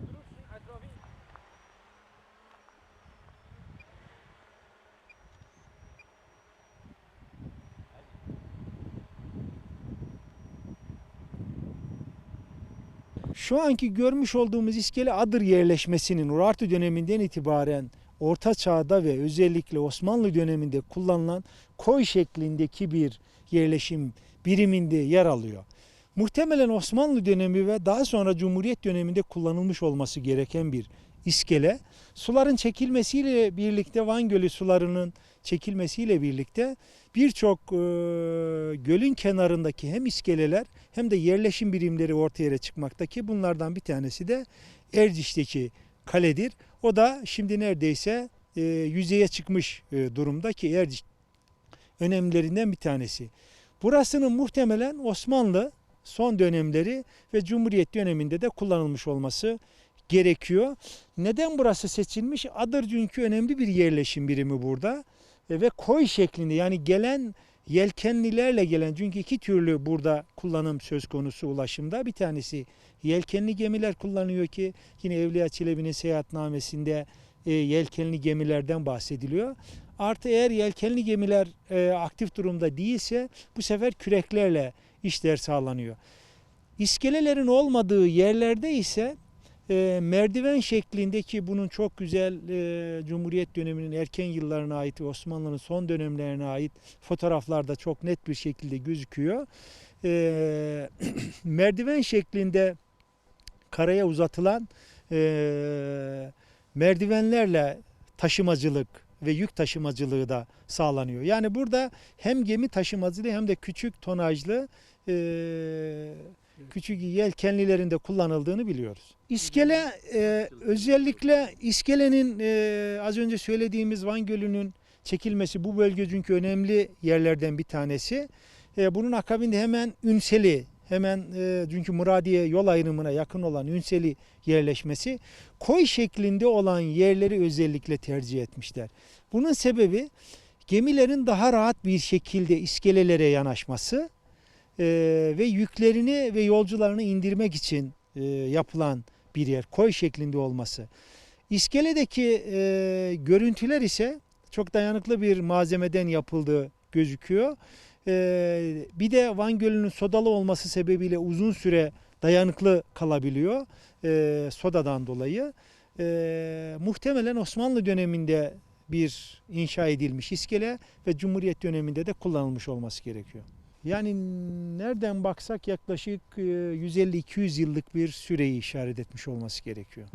durursun etrafı Şu anki görmüş olduğumuz iskele Adır yerleşmesinin Urartu döneminden itibaren Orta Çağ'da ve özellikle Osmanlı döneminde kullanılan koy şeklindeki bir yerleşim biriminde yer alıyor. Muhtemelen Osmanlı dönemi ve daha sonra Cumhuriyet döneminde kullanılmış olması gereken bir iskele. Suların çekilmesiyle birlikte Van Gölü sularının çekilmesiyle birlikte birçok e, gölün kenarındaki hem iskeleler hem de yerleşim birimleri ortaya çıkmakta ki bunlardan bir tanesi de Erciş'teki kaledir. O da şimdi neredeyse e, yüzeye çıkmış e, durumda ki Erciş önemlilerinden bir tanesi. Burasının muhtemelen Osmanlı son dönemleri ve Cumhuriyet döneminde de kullanılmış olması gerekiyor. Neden burası seçilmiş? Adır çünkü önemli bir yerleşim birimi burada E, ve koy şeklinde yani gelen yelkenlilerle gelen çünkü iki türlü burada kullanım söz konusu ulaşımda bir tanesi yelkenli gemiler kullanıyor ki yine Evliya Çelebi'nin seyahatnamesinde e, yelkenli gemilerden bahsediliyor. Artı eğer yelkenli gemiler e, aktif durumda değilse bu sefer küreklerle işler sağlanıyor. İskelelerin olmadığı yerlerde ise e, merdiven şeklindeki bunun çok güzel e, Cumhuriyet döneminin erken yıllarına ait ve Osmanlı'nın son dönemlerine ait fotoğraflarda çok net bir şekilde gözüküyor. E, merdiven şeklinde karaya uzatılan e, merdivenlerle taşımacılık ve yük taşımacılığı da sağlanıyor. Yani burada hem gemi taşımacılığı hem de küçük tonajlı e, küçük yelkenlilerin de kullanıldığını biliyoruz. İskele e, özellikle iskelenin e, az önce söylediğimiz Van Gölü'nün çekilmesi bu bölge çünkü önemli yerlerden bir tanesi. E, bunun akabinde hemen Ünseli hemen e, çünkü Muradiye yol ayrımına yakın olan Ünseli yerleşmesi koy şeklinde olan yerleri özellikle tercih etmişler. Bunun sebebi gemilerin daha rahat bir şekilde iskelelere yanaşması e, ve yüklerini ve yolcularını indirmek için e, yapılan bir yer koy şeklinde olması. İskeledeki e, görüntüler ise çok dayanıklı bir malzemeden yapıldığı gözüküyor. E, bir de Van Gölü'nün sodalı olması sebebiyle uzun süre dayanıklı kalabiliyor e, sodadan dolayı. E, muhtemelen Osmanlı döneminde bir inşa edilmiş iskele ve Cumhuriyet döneminde de kullanılmış olması gerekiyor. Yani nereden baksak yaklaşık e, 150-200 yıllık bir süreyi işaret etmiş olması gerekiyor.